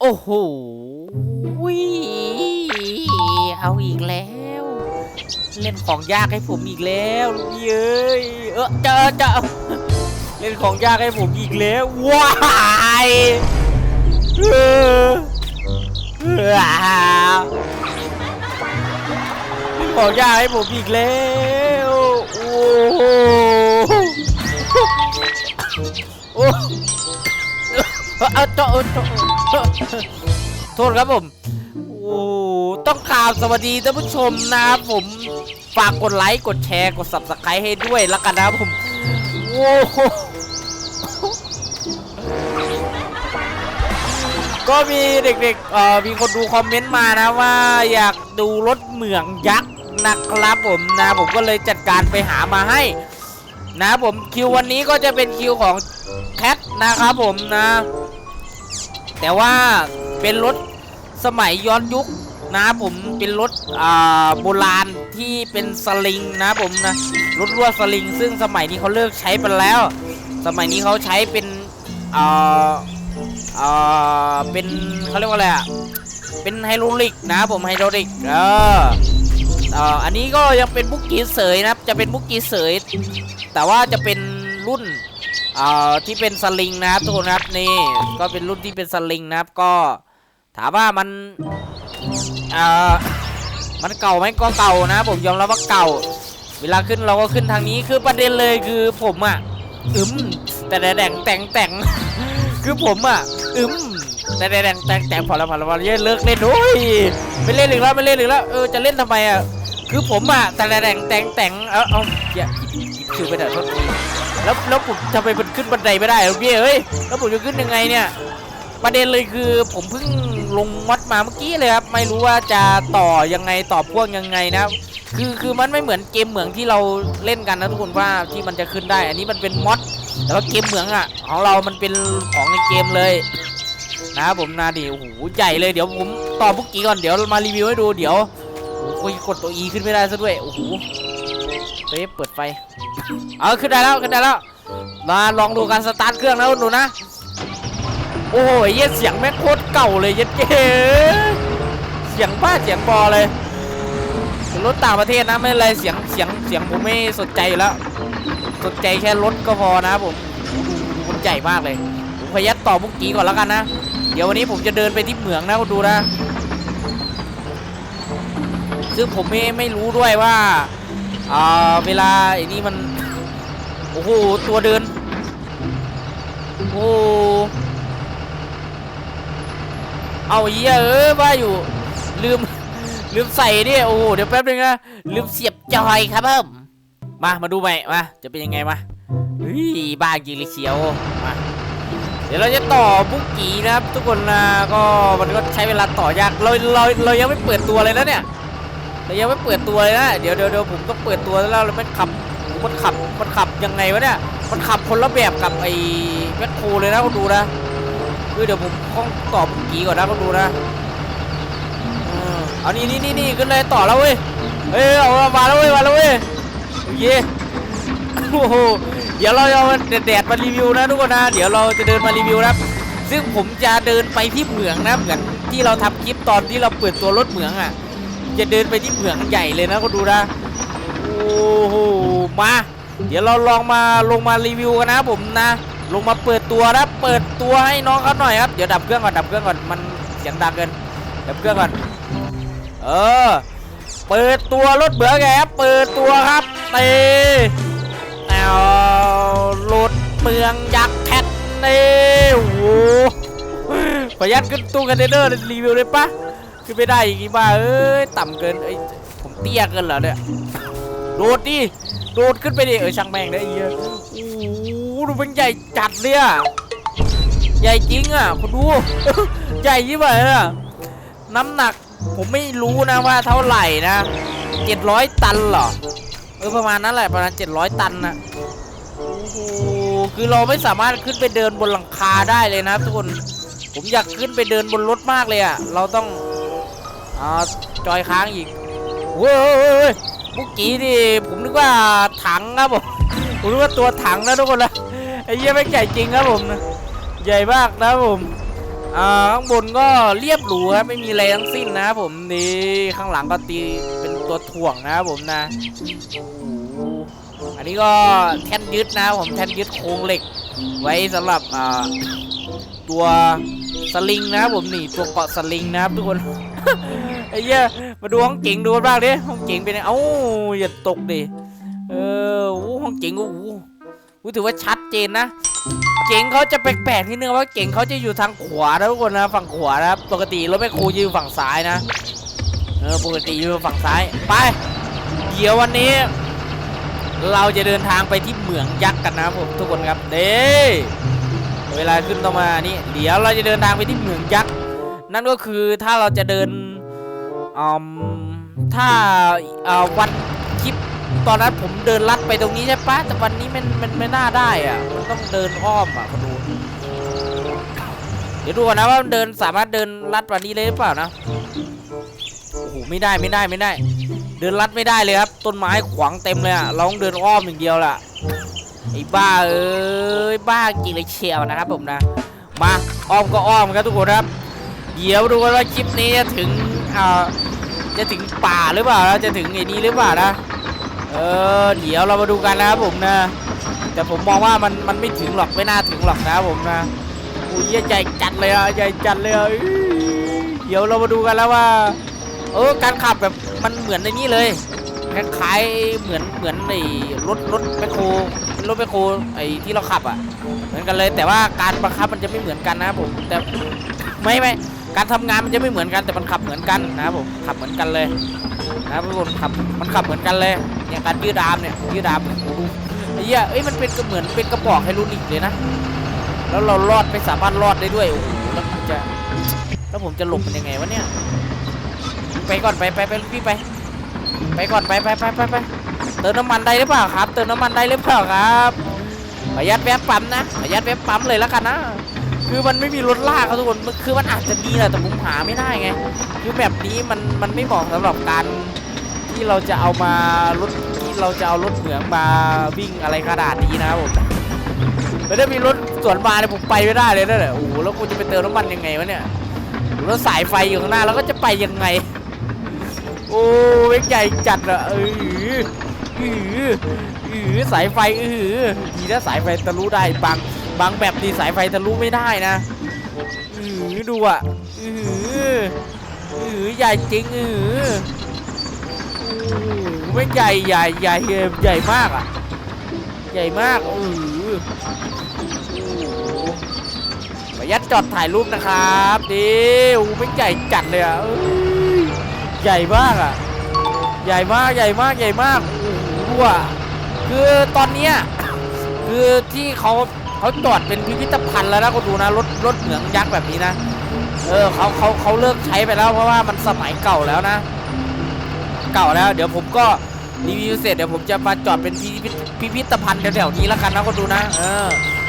โอ้โหวิเอาอีกแล้ว เล่นของยากให้ผมอีกแล้วลูกพี่เอ้ยเออเจอเจอเล่นของยากให้ผมอีกแล้วว้ายเออเออเล่นของยากให้ผมอีกแล้วโอ้โหโอ้ เอาเจาะเจาะโทษครับผม โอ้ต้องกราบสวัสดีท่านผู้ชมนะครับผมฝากกดไลค์กดแชร์กด subscribe ให้ด้วยแล้วกันนะครับผมโอ้โหก็มีเด็กๆเอ่อมีคนดูคอมเมนต์มานะว่าอยากดูรถเหมืองยักษ์นะครับผมนะผมก็เลยจัดการไปหามาให้ นะผมคิววันนี้ก็จะเป็นคิวของแคทนะครับผมนะ แต่ว่าเป็นรถสมัยย้อนยุคนะผมเป็นรถโบราณที่เป็นสลิงนะผมนะรถลวดสลิง ซึ่งสมัยนี้เขาเลิกใช้ไปแล้ว สมัยนี้เขาใช้เป็นเอ่าอ่าเป็นเขาเรียกว่าอะไรอะเป็นไฮดรอลิกนะผมไฮดรอลิกเออเอ่ออันนี้ก็ยังเป็นบุกกี้เสยนะครับจะเป็นบุกกี้เสย แต่ว่าจะเป็น รุ่นเอ่อที่เป็นสลิงนะครับทุกคนครับนี่ก็เป็นรุ่นที่เป็นสลิงนะครับก็ถามว่ามันเอ่อมันเก่าไหมก็เก่านะ ผมยอมรับว่าเก่า เวลาขึ้นเราก็ขึ้นทางนี้คือประเด็นเลยคือผมอะอึมแต่แต่แต่งแต่งแต่งคือผมอะอึมแต่แต่แต่งแต่งแต่งพอแล้วพอแล้วพอแล้วเลิกเล่นโอ้ยไม่เล่นอีกแล้วไม่เล่นอีกแล้วเออจะเล่นทำไมอะคือผมอะแต่แต่แต่งแต่งแต่งเอาเอาอย่าคิดคิวไปเถอะโทษที แล้วแล้วผมทำไมมันขึ้นบันไดไม่ได้หรอพี่เอ้ยแล้วผมจะขึ้นยังไงเนี่ยประเด็นเลยคือผมเพิ่งลงวัดมาเมื่อกี้เลยครับไม่รู้ว่าจะต่อยังไงต่อพ่วงยังไงนะครับคือคือมันไม่เหมือนเกมเหมืองที่เราเล่นกันนะทุกคนว่าที่มันจะขึ้นได้ อันนี้มันเป็นมอดแต่ว่าเกมเหมืองอะของเรามันเป็นของในเกมเลยนะครับผมนะดิโอ้โหใหญ่เลยเดี๋ยวผมต่อพวกกี้ก่อนเดี๋ยวมารีวิวให้ดูเดี๋ยวโอ้โหกดตัว E ขึ้นไม่ได้ซะด้วยโอ้โห เฟเปิดไฟ เอาขึ้นได้แล้วขึ้นได้แล้ว มาลองดูการสตาร์ทเครื่องแล้วดูนะ โอ้โหเย็ดเสียงแม่โคตรเก่าเลยเย็ดเก๋เสียงบ้าเสียงบอเลยรถต่างประเทศนะไม่เป็นไรเสียงเสียงเสียงผมไม่สนใจอยู่แล้ว สนใจแค่รถก็พอนะผมดูดูมันใหญ่มากเลยผมพยัดต่อมุกกี้ก่อนแล้วกันนะ เดี๋ยววันนี้ผมจะเดินไปที่เหมืองนะคุณดูนะซึ่งผมไม่ไม่รู้ด้วยว่า อ่าเวลาไอ้นี่มัน โอ้โห ตัวเดิน โอ้โหเอาเหี้ยเออว่าอยู่ ลืม ลืมใส่เนี่ยโอ้โห เดี๋ยวแป๊บนึงนะ ลืมเสียบจอยครับเพิ่มมา มาดูใหม่มา จะเป็นยังไงมาเฮ้ยบ้าจริงเลยเชียวมาเดี๋ยวเราจะต่อบุกกีนะครับ ทุกคนนะก็มันก็ใช้เวลาต่อยากเราเราเรายังไม่เปิดตัวเลยนะเนี่ย เรายังไม่เปิดตัวเลยนะเดี๋ยวเดี๋ยวเดี๋ยวผมต้องเปิดตัวแล้วแล้วมันขับมันขับมันขับยังไงวะเนี่ยมันขับคนละแบบกับไอ้แมคโครเลยนะคุณดูนะคือเดี๋ยวผมต้องตอบกี่ก่อนนะก็ดูนะเอานี่นี่นี่นี่ขึ้นเลยต่อแล้วเว้ยเฮ้ยเอามาแล้วเว้ยมาแล้วเว้ยโอเคโอ้โหเดี๋ยวเราจะเอาแดดมารีวิวนะทุกคนนะเดี๋ยวเราจะเดินมารีวิวนะครับซึ่งผมจะเดินไปที่เหมืองนะเหมือนที่เราทำคลิปตอนที่เราเปิดตัวรถเหมืองอะ จะเดินไปที่เหมืองใหญ่เลยนะก็ดูนะโอ้โหมา เดี๋ยวเราลองมาลงมารีวิวกันนะผมนะ ลงมาเปิดตัวนะเปิดตัวให้น้องเขาหน่อยครับเดี๋ยวดับเครื่องก่อนดับเครื่องก่อนมันเสียงดังเกินดับเครื่องก่อนเออเปิดตัวรถเบือแกครับเปิดตัวครับเตเอารถเมืองยักษ์แคทเต้โอ้โหขออนุญาตขึ้นตู้คอนเทนเนอร์รีวิวเลยปะ ขึ้นไม่ได้อีกทีบ้าเอ้ยต่ำเกินเอ้ยผมเตี้ยเกินเหรอเนี่ยโดดดิโดดขึ้นไปดิเออช่างแม่งได้อีกโอ้โหดูเป็นใหญ่จัดเลยอะใหญ่จริงอะคุณดู ใหญ่ยิ่งไปอะน้ำหนักผมไม่รู้นะว่าเท่าไหร่นะ700ตันเหรอเออประมาณนั้นแหละประมาณ700ตันนะโอ้โหคือเราไม่สามารถขึ้นไปเดินบนหลังคาได้เลยนะทุกคน ผมอยากขึ้นไปเดินบนรถมากเลยอะ เราต้อง อ่าจอยค้างอีกเว้ยเว้ยเว้ยเว้ยเมื่อกี้นี่ผมนึกว่าถังครับผมผมนึกว่าตัวถังนะทุกคนนะไอ้เหี้ยไม่งใหญ่จริงครับผมนะใหญ่มากนะครับผมอ่าข้างบนก็เรียบหรูครับไม่มีอะไรทั้งสิ้นนะครับผมนี่ข้างหลังก็ตีเป็นตัวถ่วงนะครับผมนะโอ้โหอันนี้ก็แท่นยึดนะครับผมแท่นยึดโครงเหล็ก ไว้สำหรับอ่าตัวสลิงนะครับผมนี่ตัวเกาะสลิงนะครับทุกคน ไอ้เหี้ยมาดูห้องเก๋งดูกันบ้างดิห้องเก๋งเป็นไงเอ้าอย่าตกดิเออโอ้ห้องเก๋งโอ้โหอู้ถือว่าชัดเจนนะ เก๋งเขาจะแปลกๆที่นึงว่าเก๋งเขาจะอยู่ทางขวานะทุกคนนะฝั่งขวานะครับปกติรถแมคโครยืนฝั่งซ้ายนะเออปกติยืนฝั่งซ้ายไปเดี๋ยววันนี้ เราจะเดินทางไปที่เหมืองยักษ์กันนะผมทุกคนครับเด้เวลาขึ้นต้องมานี่เดี๋ยวเราจะเดินทางไปที่เหมืองยักษ์ นั่นก็คือถ้าเราจะเดินอืมถ้าอ่อวันคลิปตอนนั้นผมเดินลัดไปตรงนี้ใช่ปะแต่วันนี้มันมันไม่น่าได้อะมันต้องเดินอ้อมอะคุณดูเดี๋ยวดูก่อนนะว่ามันเดินสามารถเดินลัดวันนี้เลยหรือเปล่านะโอ้โหไม่ได้ไม่ได้ไม่ได้ เดินลัดไม่ได้เลยครับ ต้นไม้ขวางเต็มเลยอะเราต้องเดินอ้อมอย่างเดียวล่ะไอ้บ้าเอ้ยบ้าจริงเลยเชียวนะครับผมนะ มาอ้อมก็อ้อมครับทุกคนครับ เดี๋ยวดูกันว่าคลิปนี้จะถึงอ่าจะถึงป่าหรือเปล่านะจะถึงไอ้นี้หรือเปล่านะ เออเดี๋ยวเรามาดูกันนะครับผมนะ แต่ผมมองว่ามันมันไม่ถึงหรอกไม่น่าถึงหรอกนะครับผมนะอุ้ยใหญ่จัดเลยอะใหญ่จัดเลยอะเดี๋ยวเรามาดูกันแล้วว่า เออการขับแบบมันเหมือนในนี้เลยคล้ายๆเหมือนเหมือนในรถรถแมคโครรถแมคโครไอ้ที่เราขับอะ เหมือนกันเลยแต่ว่าการบังคับมันจะไม่เหมือนกันนะครับผมแต่ไม่ไม่ การทำงานมันจะไม่เหมือนกันแต่มันขับเหมือนกันนะครับผมขับเหมือนกันเลยนะครับทุกคนขับมันขับเหมือนกันเลยอย่างการยืดดามเนี่ยยืดดามโอ้โหไอ้เหี้ยเอ้ยมันเป็นก็เหมือนเป็นกระบอกไฮโดรลิกเลยนะแล้วเรารอดไปสามารถรอดได้ด้วยโอ้โหแล้วผมจะแล้วผมจะหลบมันยังไงวะเนี่ยไปก่อนไปไปไปพี่ไป ไปก่อนไปไปไปไปไปเติมน้ำมันได้หรือเปล่าครับ เติมน้ำมันได้หรือเปล่าครับประหยัดแวะปั๊มนะประหยัดแวะปั๊มเลยแล้วกันนะ คือมันไม่มีรถลากครับทุกคนคือมันอาจจะมีแหละแต่ผมหาไม่ได้ไง คือแบบนี้มันมันไม่เหมาะสำหรับการที่เราจะเอามารถที่เราจะเอารถเหมืองมาวิ่งอะไรขนาดนี้นะครับผมแล้วถ้ามีรถสวนมาเนี่ยผมไปไม่ได้เลยนั่นแหละโอ้โหแล้วกูจะไปเติมน้ำมันยังไงวะเนี่ยแล้วสายไฟอยู่ข้างหน้าแล้วก็จะไปยังไง โอ้เวกใหญ่จัดอะเอออืออือสายไฟอือดีนะสายไฟทะลุได้บาง บางแบบดีสายไฟทะลุไม่ได้นะอือดูอะอืออือใหญ่จริงอือโอ้เวกใหญ่ใหญ่ใหญ่ใหญ่มากอะ ใหญ่มากอือประยัดจอดถ่ายรูปนะครับดิโอ้เวกใหญ่จัดเลยอะอใหญ่มากอะ ใหญ่มากใหญ่มากใหญ่มากโอ้โหดูอะคือตอนเนี้ยคือที่เขา เขาจอดเป็นพิพิธภัณฑ์แล้วนะก็ดูนะรถรถเหมืองยักษ์แบบนี้นะ เออเขาเขาเขาเลิกใช้ไปแล้วเพราะว่ามันสมัยเก่าแล้วนะ เก่าแล้ว เดี๋ยวผมก็รีวิวเสร็จเดี๋ยวผมจะมาจอดเป็นพิพิธพิพิธภัณฑ์แถวๆนี้แล้วกันนะก็ดูนะ เออ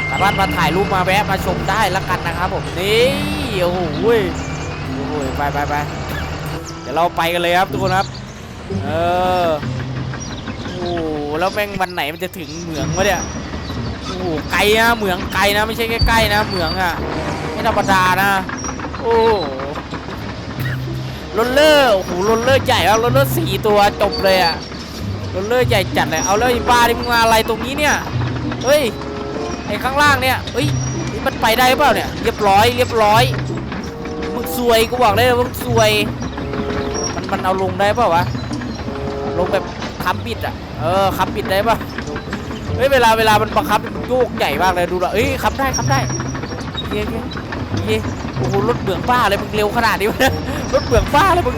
สามารถมาถ่ายรูปมาแวะมาชมได้แล้วกันนะครับผมนี่โอ้โหโอ้โหไปไปไปเดี๋ยวเราไปกันเลยครับทุกคนครับ เออโอ้แล้วแม่งวันไหนมันจะถึงเหมืองวะเนี่ย โอ้โหไกลนะเหมืองไกลนะไม่ใช่ใกล้ๆนะเหมืองอะไม่ธรรมดานะโอ้โหรถเลอร์โอ้โหรถเลอร์ใหญ่แล้วรถเลอร์สี่ตัวจบเลยอะรถเลอร์ใหญ่จัดเลยเอาแล้วไอ้บ้าที่มึงมาอะไรตรงนี้เนี่ยเฮ้ยไอ้ข้างล่างเนี่ยเฮ้ยมันไปได้หรือเปล่าเนี่ยเรียบร้อยเรียบร้อยมึงซวยกูบอกเลยมึงซวย มันมันเอาลงได้เปล่าวะลงแบบค้ำปิดอะเออค้ำปิดได้ป่ะเฮ้ยเวลาเวลามันบังคับ โยกใหญ่มากเลยดูละเอ้ยค้ำได้ค้ำได้เย้เย้เย้โอ้โหรถเบื่องบ้าเลยมึงเร็วขนาดนี้วะรถเบื่องบ้าเลยมึง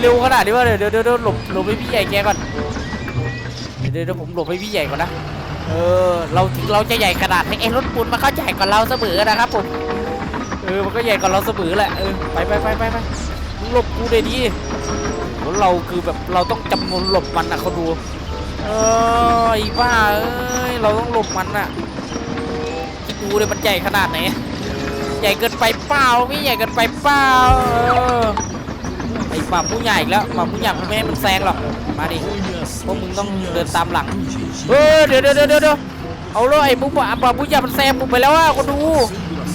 เร็วขนาดนี้วะเดี๋ยวเดี๋ยวเดี๋ยวหลบหลบให้พี่ใหญ่แกก่อนเดี๋ยวเดี๋ยวผมหลบให้พี่ใหญ่ก่อนนะเออเราถึงเราจะใหญ่ขนาดไหนไอ้รถปูนมันก็ใหญ่กว่าเราเสมอนะครับผมเออมันก็ใหญ่กว่าเราเสมอแหละเออไปไปไปไปไปหลบกูเลยดิเราคือแบบเราต้องจำนวนหลบมันนะเขาดู เออไอ้บ้าเอ้ย เราต้องหลบมันน่ะคิดดูเลยมันใหญ่ขนาดไหน ใหญ่เกินไปเปล่าไม่ใหญ่เกินไปเปล่าเออไอ้หมาผู้ใหญ่อีกแล้วหมาผู้ใหญ่ไม่ให้มันแซงหรอก มาดิ พวกมึงต้องเดินตามหลัง เออเดี๋ยวเดี๋ยวเดี๋ยวเดี๋ยวเอาเลยไอ้ปุ๊บอะปุ๊บอย่มันแซงผมไปแล้วอะคนดู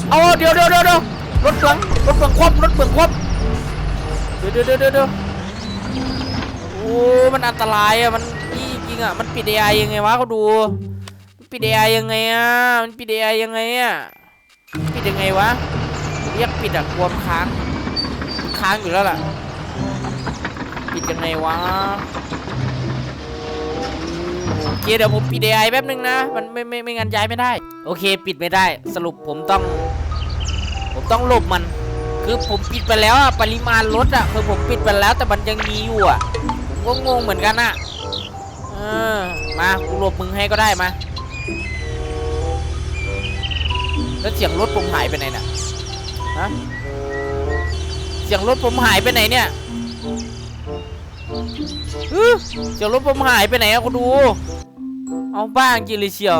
เอาเดี๋ยวเดี๋ยวเดี๋ยวเดี๋ยวรถเบืองรถเบืองคว่ำรถเบืองคว่ำเดี๋ยวเดี๋ยวเดี๋ยวเดี๋ยวโอ้ มันอันตรายอะ มัน ริงอะมันปิด AI ยังไงวะเขาดูมันปิด AI ยังไงอะมันปิด AI ยังไงอะปิดยังไงวะเรียกปิดอะกลัวมันค้างค้างอยู่แล้วล่ะปิดยังไงวะโอเคเดี๋ยวผมปิด AI แป๊บนึงนะมันไม่ไม่ไม่งั้นย้ายไม่ได้ โอเค ปิดไม่ได้ สรุปผมต้อง ผมต้องหลบมัน คือผมปิดไปแล้วอะปริมาณรถอะคือผมปิดไปแล้วแต่มันยังมีอยู่อะผมก็งงเหมือนกันอะ ออมากูหลบมึงให้ก็ได้มา แล้วเสียงรถผมหายไปไหนเนี่ยฮะเสียงรถผมหายไปไหนเนี่ยอื้อเสียงรถผมหายไปไหนอะคุณดู เอาบ้างจริเลยเชียว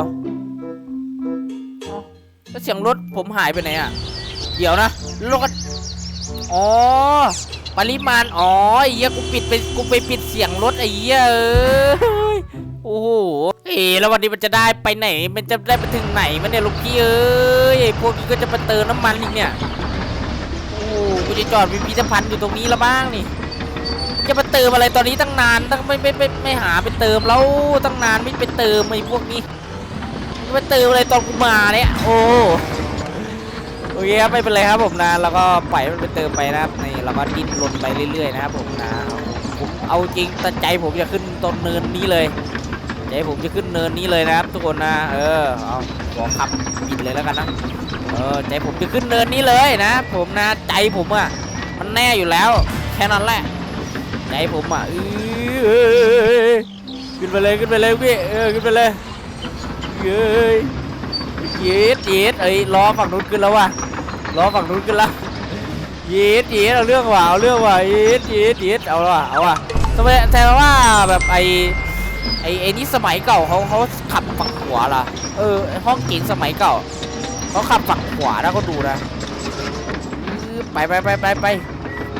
แล้วเสียงรถผมหายไปไหนอะเดี๋ยวนะรถอ๋อปริมาณ อ๋อไอ้เหี้ยกูปิดไป กูไปปิดเสียงรถไอ้เหี้ยเอ้ย โอ้โหเอ๋แล้ววันนี้มันจะได้ไปไหน มันจะได้ไปถึงไหนมันเนี่ยลูกพี่เอ้ยพวกนี้ก็จะมาเติมน้ำมันอีกเนี่ย โอ้โหกูจะจอดพิพิธภัณฑ์อยู่ตรงนี้ล้วบ้างนี่ จะมาเติมอะไรตอนนี้ตั้งนานตั้งไม่ไม่ไม่ไม่หาไปเติมแล้วตั้งนานไม่ไปเติมไอ้พวกนี้จะมาเติมอะไรตอนกูมาเนี่ยโอ้โอเคครับไม่เป็นไรครับผมนะแล้วก็ปล่อยมันไปเติมไปนะครับนี่เราก็ดิ้นรนไปเรื่อยๆนะครับผมนะผมเอาจริงแต่ใจผมจะขึ้นต้นเนินนี้เลย ใจผมจะขึ้นเนินนี้เลยนะครับทุกคนนะ เออ เอาขอขับบิดเลยแล้วกันนะ เออใจผมจะขึ้นเนินนี้เลยนะ ผมนะใจผมอะ มันแน่อยู่แล้ว แค่นั้นแหละ ใจผมอะเออขึ้นไปเลยขึ้นไปเลยพี่ เออขึ้นไปเลยเย้ยเย็ดเย็ดเอ้ยล้อฝั่งนู้นขึ้นแล้วว่ะล้อฝั่งนู้นขึ้นแล้วเย็ดเย็ดเอาเรื่องว่ะเอาเรื่องว่ะเย็ดเย็ดเย็ดเอาว่ะเอาว่ะทำไมแต่ว่าแบบไอ ไอ้ไอ้นี่สมัยเก่าเขาเขาขับฝั่งขวาล่ะ เออห้องเก๋งสมัยเก่าเขาขับฝั่งขวานะก็ดูนะปึ๊บไปไปไปไปไป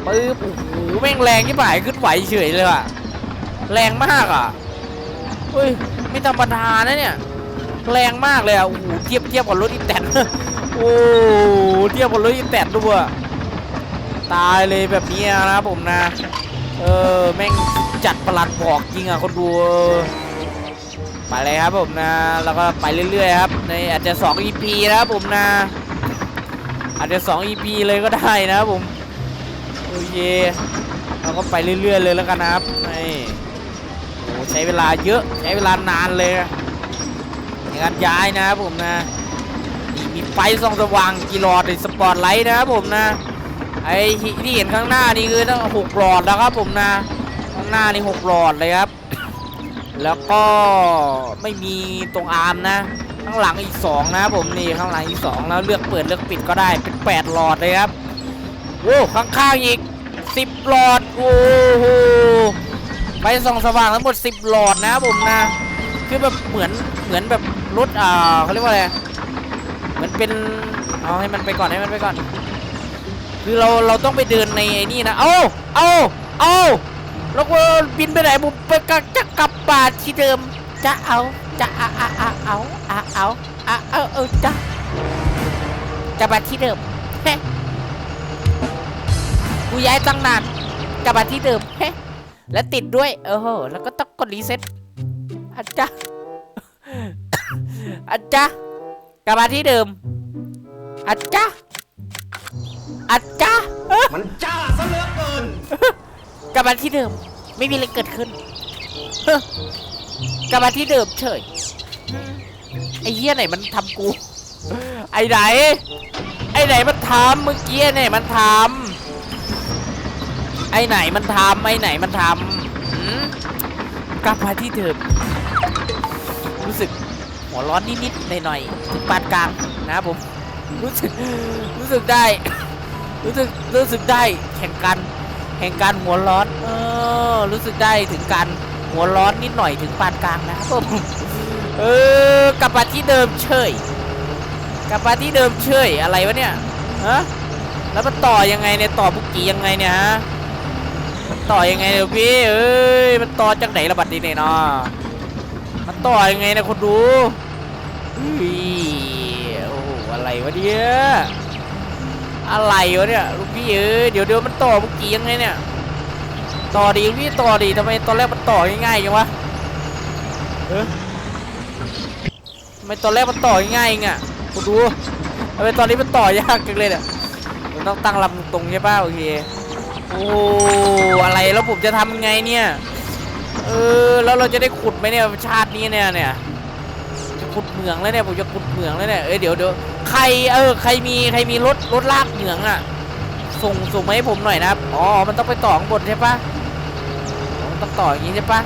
ปึ๊บโอ้โหแม่งแรงที่บ่ายขึ้นไหวเฉยเลยว่ะแรงมากอะเฮ้ยไม่ธรรมดานะเนี่ย แรงมากเลยอะโอ้โหเทียบเทียบกับรถอีแตนโอ้โหเทียบกับรถอีแตนด้วยตายเลยแบบนี้นะครับผมนะ เออแม่ง จัดประหลัดบอกจริงอะคนดูไปเลยครับผมนะ แล้วก็ไปเรื่อยๆครับ ในอาจจะ 2 EP นะครับผมนะ อาจจะ 2 EP เลยก็ได้นะครับผมโอเคเราก็ไปเรื่อยๆเลยแล้วกันนะครับนี่โอ้ใช้เวลาเยอะใช้เวลานานเลยในการย้ายนะครับผมนะมีไฟส่องสว่างกี่หลอดในสปอตไลท์นะครับผมนะไอ้ที่ที่เห็นข้างหน้านี่คือตั้งหกหลอดแล้วครับผมนะ ข้างหน้านี่หกหลอดเลยครับ แล้วก็ไม่มีตรงอาร์มนะ ข้างหลังอีกสองนะครับผมนี่ข้างหลังอีกสองแล้วเลือกเปิดเลือกปิดก็ได้เป็นแปดหลอดเลยครับโอ้ข้างๆอีกสิบหลอดโอ้โหไฟส่องสว่างทั้งหมดสิบหลอดนะครับผมนะคือแบบเหมือนเหมือนแบบรถอ่าเขาเรียกว่าอะไรเหมันเป็นเอาให้มันไปก่อนให้มันไปก่อน คือเราเราต้องไปเดินในไอ้นี่นะ เอาเอาเอา แล้วก็บินไปไหนผมไปกะจะกลับบ้านที่เดิม จะเอาจะเอาเอาเอาเอาเอาเอาเอาเอาเอาจะจะมาที่เดิมเฮ้กูย้ายตั้งนานกลับมาที่เดิมเฮ้แล้วติดด้วยเออโหแล้วก็ต้องกดรีเซ็ตอาจารย์อาจารย์กลับมาที่เดิมอาจารย์อาจารย์มันจ้าซะเหลือเกิน กลับมาที่เดิม ไม่มีอะไรเกิดขึ้นเฮ้กลับมาที่เดิมเฉยไอ้เหี้ยไหนมันทำกู ไอ้ไหน ไอ้ไหนมันทำเมื่อกี้ไหนมันทำไอ้ไหนมันทำไอ้ไหนมันทำกลับมาที่เดิม รู้สึกหัวร้อนนิดๆหน่อยๆถึงปานกลางนะผม รู้สึก รู้สึกได้ รู้สึก รู้สึกได้แข่งกัน แห่งการหัวร้อนเออรู้สึกได้ถึงการหัวร้อนนิดหน่อยถึงปานกลางนะครับผมเออกลับมาที่เดิมเฉยกลับมาที่เดิมเฉยอะไรวะเนี่ยฮะแล้วมันต่อยังไงเนี่ยต่อบุกกี้ยังไงเนี่ยฮะมันต่อยังไงเดี๋ยวพี่เอ้ยมันต่อจากไหนระบัดนี้เนี่ยเนาะมันต่อยังไงนะคนดูเฮ้ยโอ้โหอะไรวะเนี่ย อะไรวะเนี่ยลูกพี่เอ้ยเดี๋ยวเดี๋ยวมันต่อเมื่อกี้ยังไงเนี่ย ต่อดีลูกพี่ต่อดีทำไมตอนแรกมันต่อง่ายๆจังวะเออทำไมตอนแรกมันต่อง่ายๆเองอะกูดูทำไมตอนนี้มันต่อยากจังเลยเนี่ยมันต้องตั้งลำตรงๆใช่ป่ะโอเคโอ้อะไรแล้วผมจะทำยังไงเนี่ยเออแล้วเราจะได้ขุดไหมเนี่ยชาตินี้เนี่ยเนี่ย จะขุดเหมืองแล้วเนี่ยผมจะขุดเหมืองแล้วเนี่ยเอ้ยเดี๋ยวเดี๋ยวใครเออใครมีใครมีรถรถลากเหมืองอะ ส่งส่งมาให้ผมหน่อยนะครับอ๋อมันต้องไปต่อข้างบนใช่ปะต้องต่ออย่างนี้ใช่ปะ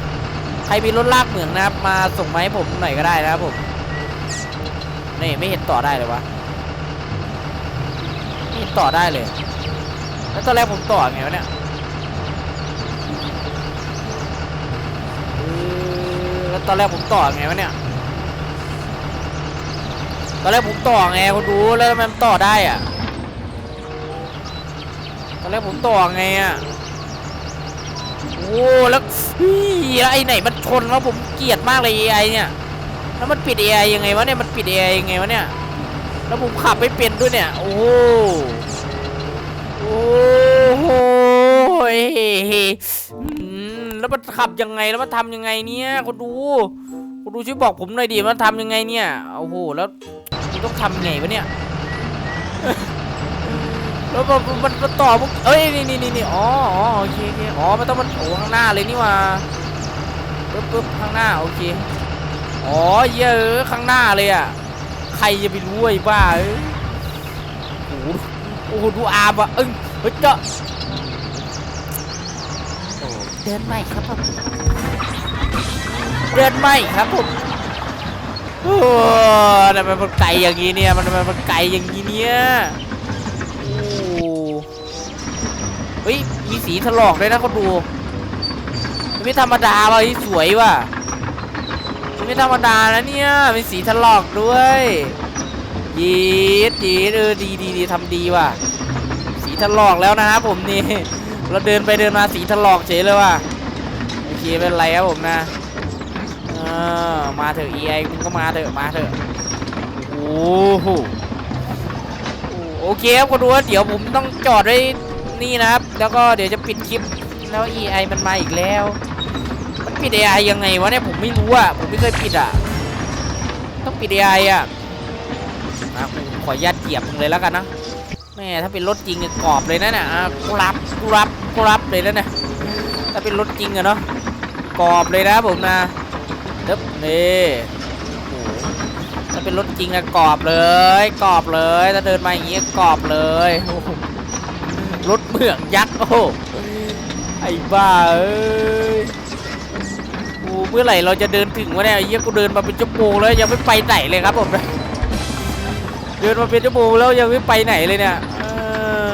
ใครมีรถลากเหมืองนะครับ มาส่งมาให้ผมหน่อยก็ได้นะครับผมนี่ไม่เห็นต่อได้เลยวะไม่เห็นต่อได้เลย แล้วตอนแรกผมต่อไงวะเนี่ยแล้วตอนแรกผมต่อไงวะเนี่ย ตอนแรกผมต่อไงคุณดูแล้วมันต่อได้อะตอนแรกผมต่อไงอะโอ้แล้วอีแล้วไอ้ไหนมันชนแล้วผมเกลียดมากเลย AI เนี่ยแล้วมันปิด AI ยังไงวะเนี่ยมันปิด AI ยังไงวะเนี่ยแล้วผมขับไม่เป็นด้วยเนี่ยโอ้โหโอ้โหแล้วมันขับยังไงแล้วมันทำยังไงเนี่ยคุณดู คุณดูช่วยบอกผมหน่อยดิมันทำยังไงเนี่ยโอ้โหแล้วกูต้องทำไงวะเนี่ยแล้วมันมันมันต่อพวกเอ้ยนี่นี่นี่นี่อ๋ออ๋อโอเคโอเคอ๋อมันต้องมันโอ้ข้างหน้าเลยนี่ว่าปึ๊บปึ๊บข้างหน้าโอเคอ๋อเยอะข้างหน้าเลยอะใครจะไปรู้ไอ้บ้าเอ้ยโอ้โหโอ้โหดูอาบอะเอ้ยเฮ้ยเจ้าเดินไม่ครับผม เดินไม่ครับผมโอ้ทำไมมันไกลอย่างนี้เนี่ย มันทำไมมันไกลอย่างนี้เนี่ยโอ้เฮ้ย มีสีถลอกด้วยนะคนดูมันไม่ธรรมดาเฮ้ยสวยว่ะมันไม่ธรรมดานะเนี่ย มีสีถลอกด้วยยีดยีดเออดีดีดีทำดีว่ะ สีถลอกแล้วนะครับผมนี่ เราเดินไปเดินมาสีถลอกเฉยเลยว่ะ โอเคเป็นไรครับผมนะ ออมาเถอะ EI มึงก็มาเถอะมาเถอะโอ้โหโอเคครับคนดูว่าเดี๋ยวผมต้องจอดไว้นี่นะครับ แล้วก็เดี๋ยวจะปิดคลิปแล้ว EI มันมาอีกแล้ว มันปิด AI ยังไงวะเนี่ยผมไม่รู้อะผมไม่เคยปิดอะ ต้องปิด AI อะนะผมขออนุญาตเหยียบมึงเลยแล้วกันนะแม่ถ้าเป็นรถจริงกรอบเลยนะเนี่ยอะกูรับกูรับกูรับเลยนะเนี่ยถ้าเป็นรถจริงอะเนาะกรอบเลยนะผมนะึบนี่โอ้โหถ้าเป็นรถจริงอะกรอบเลยกรอบเลยถ้าเดินมาอย่างงี้กรอบเลยรถเมืองยักษ์โอ้โหไอ้บ้าเอ้ยโอ้เมื่อไหร่เราจะเดินถึงวะเนี่ยไอ้เหี้ยกูเดินมาเป็นชั่วโมงแล้วยังไม่ไปไหนเลยครับผมเดินมาเป็นชั่วโมงแล้วยังไม่ไปไหนเลยเนี่ยเออ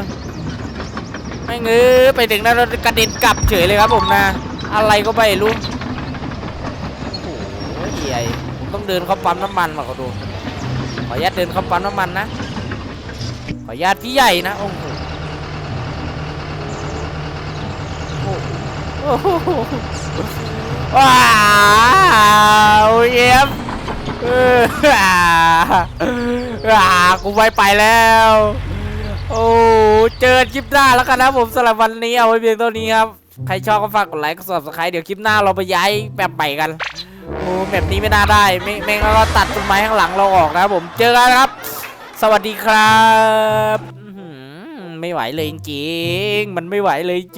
ไม่เงื้อไปถึงนั้นเรากระเด็นกลับเฉยเลยครับผมนะ อะไรก็ไม่รู้ โอ้โหใหญ่ผม ต้องเดินเข้าปั๊มน้ำมันมาก็ดูขออนุญาตเดินเข้าปั๊มน้ำมันนะขออนุญาตพี่ใหญ่นะโอ้โหโอ้โหว้าวเย็บเอออ่ากูไปไปแล้ว โอ้เจอคลิปหน้าแล้วกันนะผมสำหรับวันนี้เอาไว้เพียงเท่านี้ครับ ใครชอบก็ฝากกดไลค์กด subscribe เดี๋ยวคลิปหน้าเราไปย้ายแบบใหม่กัน โอ้แบบนี้ไม่น่าได้ไม่ไม่งั้นก็ตัดต้นไม้ข้างหลังเราออกนะครับผมเจอกันครับ สวัสดีครับ ไม่ไหวเลยจริง มันไม่ไหวเลยจริง